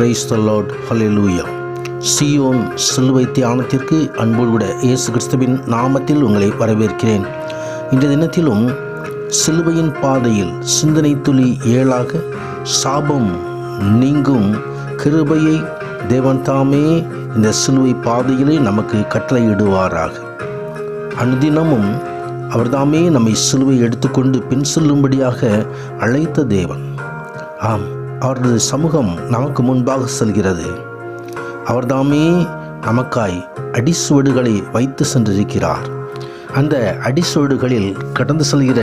Price the lord ஹalleluya Zion சிலுவை தியானத்திற்கு அன்போடு விட இயேசு கிறிஸ்துவின் நாமத்தில் உங்களை வரவேற்கிறேன். இந்த தினத்திலும் சிலுவையின் பாதையில் சிந்தனை துளி ஏழாக சாபம் நீங்கும் கிருபையை தேவன் தாமே இந்த சிலுவை பாதையிலே நமக்கு கட்டளையிடுவாராக. அனுதினமும் அவர்தாமே நம்மை சிலுவை எடுத்துக்கொண்டு பின் செல்லும்படியாக அழைத்த தேவன். ஆம். அவரது சமூகம் நமக்கு முன்பாக செல்கிறது. அவர்தாமே நமக்காய் அடிசுவடுகளை வைத்து சென்றிருக்கிறார். அந்த அடிசுவடுகளில் கடந்து செல்கிற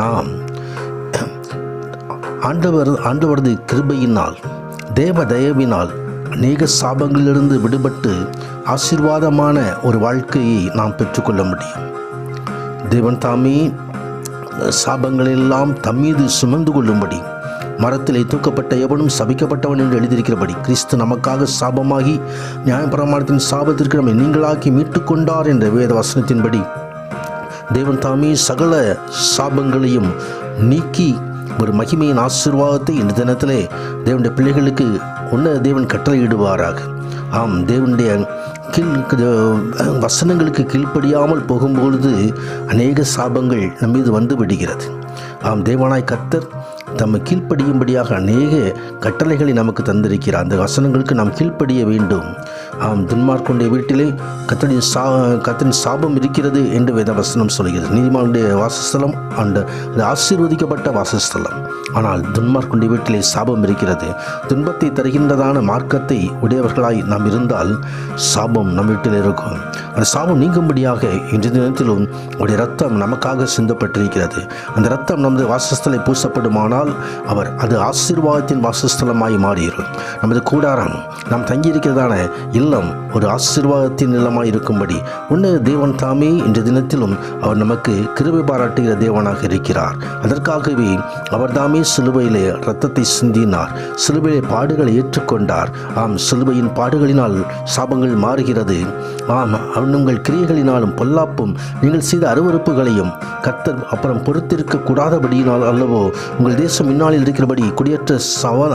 நாம் ஆண்டவர் ஆண்டவரது கிருபையினால் தேவ தயவினால் அநேக சாபங்களிலிருந்து விடுபட்டு ஆசீர்வாதமான ஒரு வாழ்க்கையை நாம் பெற்றுக்கொள்ள முடியும். தேவன் தாமே சாபங்களெல்லாம் தம்மீது சுமந்து கொள்ளும்படி மரத்திலே தூக்கப்பட்ட எவனும் சபிக்கப்பட்டவன் என்று எழுதியிருக்கிறபடி கிறிஸ்து நமக்காக சாபமாகி நியாயப்பிரமாணத்தின் சாபத்திற்கு நம்மை நீங்களாக்கி மீட்டுக்கொண்டார் என்ற வேத வசனத்தின்படி தேவன் தாமே சகல சாபங்களையும் நீக்கி ஒரு மகிமையின் ஆசீர்வாதத்தை இந்த தினத்திலே தேவனுடைய பிள்ளைகளுக்கு உன்ன தேவன் கட்டளையிடுவாராக. ஆம் தேவனுடைய கீழ் வசனங்களுக்கு கீழ்ப்படியாமல் போகும்பொழுது அநேக சாபங்கள் நம் மீது வந்து விடுகிறது. ஆம் தேவனாய் கர்த்தர் தம்மை கீழ்ப்படியும்படியாக அநேக கட்டளைகளை நமக்கு தந்திருக்கிறார். அந்த வசனங்களுக்கு நாம் கீழ்ப்படிய வேண்டும். ஆம் துன்மார்க்குடைய வீட்டிலே கத்தனின் சா கத்தனின் சாபம் இருக்கிறது என்று வேத வசனம் சொல்கிறது. நீதிமானுடைய வாசஸ்தலம் அந்த ஆசீர்வதிக்கப்பட்ட வாசஸ்தலம். ஆனால் துன்மார்க்குண்டி வீட்டிலே சாபம் இருக்கிறது. துன்பத்தை தருகின்றதான மார்க்கத்தை உடையவர்களாய் நாம் இருந்தால் சாபம் நம் வீட்டில் இருக்கும். அந்த சாபம் நீங்கும்படியாக இன்று தினத்திலும் உடைய ரத்தம் நமக்காக சிந்தப்பட்டிருக்கிறது. அந்த ரத்தம் நமது வாசஸ்தலை பூசப்படுமானால் அவர் அது ஆசீர்வாதத்தின் வாசஸ்தலமாய் மாறிடும் நமது கூடாரம் நாம் தங்கியிருக்கிறதான இல்லம் ஒரு ஆசீர்வாதத்தின் இல்லமாய் இருக்கும்படி உன்ன தேவன் தாமே இன்று தினத்திலும் அவர் நமக்கு கிருபை பாராட்டுகிற தேவனாக இருக்கிறார். அதற்காகவே அவர் தாமே சிலுவையிலே ரத்தத்தை சிந்தினார். சிலுவையிலே பாடுகளை ஏற்றுக்கொண்டார். ஆம் சிலுவையின் பாடுகளினால் சாபங்கள் மாறுகிறது. ஆம் அவன் உங்கள் கிரியைகளினாலும் பொல்லாப்பும் நீங்கள் செய்த அருவறுப்புகளையும் கத்தர் அப்புறம் பொறுத்திருக்க கூடாதபடியினால் அல்லவோ உங்கள் தேசம் இந்நாளில் இருக்கிறபடி குடியேற்ற சவ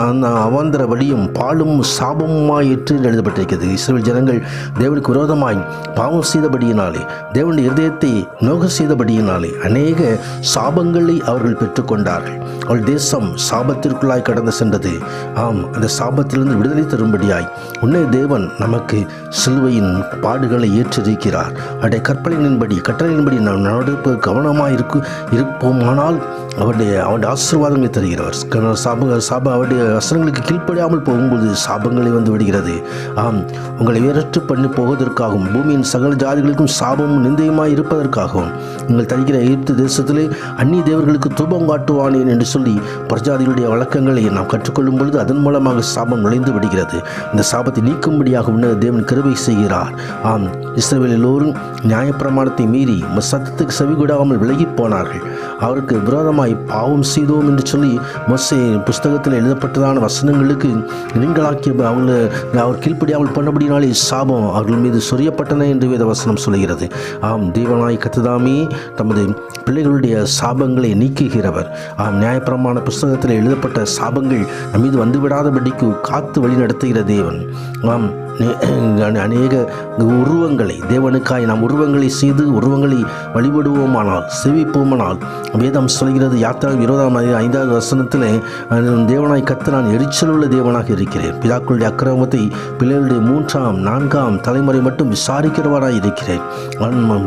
அவாந்தர வழியும் பாலும் சாபமுமாய் என்று எழுதப்பட்டிருக்கிறது. இஸ்ரேல் ஜனங்கள் தேவனுக்கு விரோதமாய் பாவம் செய்தபடியினாலே தேவனுடைய இருதயத்தை நோக செய்தபடியினாலே அநேக சாபங்களை அவர்கள் பெற்றுக்கொண்டார்கள். அவள் தேசம் சாபத்திற்குள்ளாய் கடந்து சென்றது. ஆம் அந்த சாபத்திலிருந்து விடுதலை தரும்படியாய் உன்னை தேவன் நமக்கு சிலுவையின் பாடுகளை ஏற்றிருக்கிறார். அவருடைய கற்பனையின்படி கட்டளையின்படி நாம் நடப்பு கவனமாக இருக்கு இருப்போமானால் அவருடைய அவருடைய ஆசீர்வாதங்களை தருகிறவர். சாப சாப அவருடைய அசனங்களுக்கு கீழ்ப்படியாமல் போகும்போது சாபங்களை வந்து விடுகிறது. ஆம் உங்களை வேறற்று பண்ணி போவதற்காகவும் பூமியின் சகல ஜாதிகளுக்கும் சாபமும் நிந்தையுமாய் இருப்பதற்காகவும் நீங்கள் தருகிற எகிப்து தேசத்திலே அந்நிய தேவர்களுக்கு துபம் காட்டுவானேன் என்று சொல்லி பிரஜாதிகளுடைய வழக்கங்களை நாம் கற்றுக்கொள்ளும் பொழுது அதன் மூலமாக சாபம் நுழைந்து விடுகிறது. இந்த சாபத்தை நீக்கும்படியாக உன்ன தேவன் கருவை செய்கிறார். ஆம் இஸ்ரேல் எல்லோரும் நியாயப்பிரமாணத்தை மீறி சத்தத்துக்கு செவிகூடாமல் விலகி போனார்கள். அவருக்கு விரோதமாய் பாவம் செய்தோம் என்று சொல்லி மொசை புஸ்தகத்தில் எழுதப்பட்டதான வசனங்களுக்கு நீங்களாக்கிய அவங்கள அவர் கீழ்ப்படியாமல் பண்ணபடினாலே சாபம் அவர்கள் மீது சொரியப்பட்டன என்று வேத வசனம் சொல்கிறது ஆம் தேவனாய் கத்துதாமே தமது பிள்ளைகளுடைய சாபங்களை நீக்குகிறவர். ஆம் நியாயப்பிரமாண புஸ்தகத்தில் எழுதப்பட்ட சாபங்கள் நம்மீது வந்துவிடாதபடிக்கு காத்து வழி நடத்துகிற தேவன். ஆம். அநேக உருவங்களை தேவனுக்காய் நாம் உருவங்களை செய்து உருவங்களை வழிபடுவோமானால் செவிப்போமானால் வேதம் சொல்கிறது யாத்திரா இருபதாம் ஐந்தாவது வசனத்தில் தேவனாய் கத்து நான் எரிச்சல் உள்ள தேவனாக இருக்கிறேன். பிதாக்களுடைய அக்கிரமத்தை பிள்ளைகளுடைய மூன்றாம் நான்காம் தலைமுறை மட்டும் விசாரிக்கிறவராய் இருக்கிறேன்.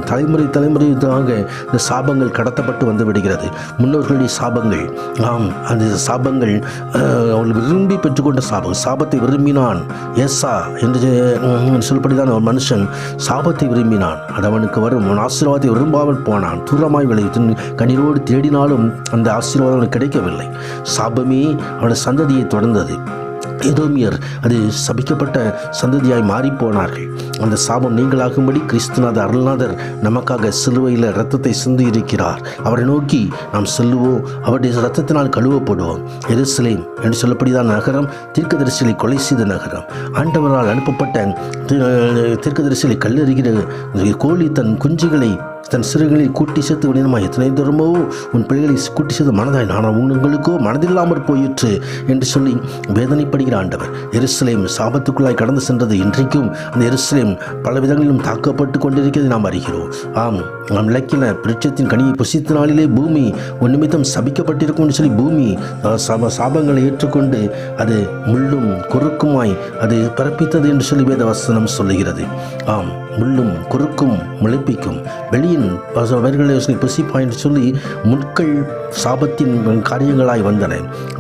தலைமுறை தலைமுறையாக இந்த சாபங்கள் கடத்தப்பட்டு வந்து விடுகிறது. முன்னோர்களுடைய சாபங்கள் ஆம் அந்த சாபங்கள் அஹ், அவள் விரும்பி பெற்றுக்கொண்ட சாபம் சாபத்தை விரும்பினான் ஏசா என்று உம், சொல்படிதான் ஒரு மனுஷன் சாபத்தை விரும்பினான். அது அவனுக்கு வரும் அவன் ஆசீர்வாதத்தை விரும்பாமல் போனான். தூரமாய் விளைவித்து கண்ணீரோடு தேடினாலும் அந்த ஆசீர்வாதம் அவனுக்கு கிடைக்கவில்லை. சாபமே அவனது சந்ததியை தொடர்ந்தது. எதோமியர் அது சபிக்கப்பட்ட சந்ததியாய் மாறிப்போனார்கள். அந்த சாபம் நீங்களாகும்படி கிறிஸ்துநாத அருள்நாதர் நமக்காக சிலுவையில் ரத்தத்தை சிந்தி இருக்கிறார் அவரை நோக்கி நாம் செல்லுவோம். அவருடைய ரத்தத்தினால் கழுவப்படுவோம். எருசலேம் என்று சொல்லப்படிதான் நகரம் தீர்க்கதரிசிகளை கொலை செய்த நகரம். ஆண்டவரால் அனுப்பப்பட்ட தி- தீர்க்கதரிசிகளை கல்லெறிகிற கோழி தன் குஞ்சுகளை தன் சிறுகளை கூட்டி சேர்த்து விடணுமா? எத்தனை தூரமோ? உன் பிள்ளைகளை கூட்டி சேர்த்து மனதாய் நான் உங்களுக்கோ மனதில்லாமற் போயிற்று என்று சொல்லி வேதனைப்படுகிற ஆண்டவர். எருசலேம் சாபத்துக்குள்ளாய் கடந்து சென்றது இன்றைக்கும் அந்த எருசலேம் பல விதங்களிலும் தாக்கப்பட்டு கொண்டிருக்கிறது நாம் அறிகிறோம். ஆம் நாம் இலக்கின பிரச்சத்தின் கனியை புசித்த நாளிலே பூமி உன் நிமித்தம் சபிக்கப்பட்டிருக்கும்னு சொல்லி பூமி சாப சாபங்களை ஏற்றுக்கொண்டு அது முள்ளும் குறுக்குமாய் அது பிறப்பித்தது என்று சொல்லி வேத வசனம் சொல்லுகிறது. ஆம் முள்ளும் குறுக்கும் முளைப்பிக்கும் வெளி வெளியின் வர்களை புசிப்பாய் என்று சொல்லி முட்கள் சாபத்தின் காரியங்களாய் வந்தன.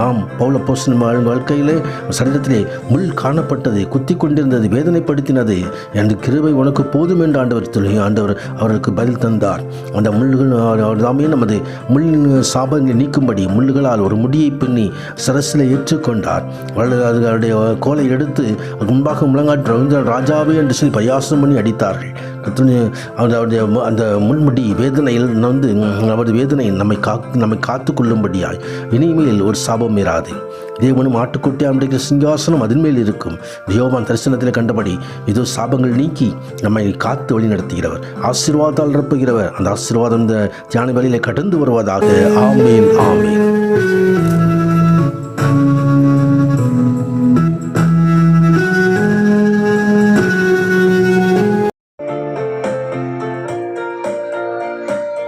ஆம் பௌல போசன் வாழ்க்கையிலே சரீரத்திலே முள் காணப்பட்டது குத்தி கொண்டிருந்தது வேதனைப்படுத்தினது. எனது கிருபை உனக்கு போதும் என்று ஆண்டவர் சொல்லி ஆண்டவர் அவருக்கு பதில் தந்தார். அந்த முள்ளுகள் அவர் தாமே நமது முள்ளின் சாபங்களை நீக்கும்படி முள்ளுகளால் ஒரு முடியை பின்னி சரசில் ஏற்றுக்கொண்டார். அவர்கள் அவருடைய கோலை எடுத்து முன்பாக முழங்காற்று ராஜாவே என்று சொல்லி பயாசம் பண்ணி அடித்தார்கள். கர்த்தருடைய அந்த அவருடைய அந்த முன்முடி வேதனையில் வந்து அவரது வேதனை நம்மை காத்து நம்மை காத்து கொள்ளும்படியாய் இனிமேல் ஒரு சாபம் இராது தேவனும் ஆட்டுக்குட்டியாம் இருக்கிற சிங்காசனம் அதன் மேல் இருக்கும். தேவான் தரிசனத்தில் கண்டபடி இதோ சாபங்கள் நீக்கி நம்மை காத்து வழி நடத்துகிறவர் ஆசீர்வாதால் நிரப்புகிறவர். அந்த ஆசீர்வாதம் இந்த தியான வேலையில் கடந்து வருவதாக. ஆமேன்.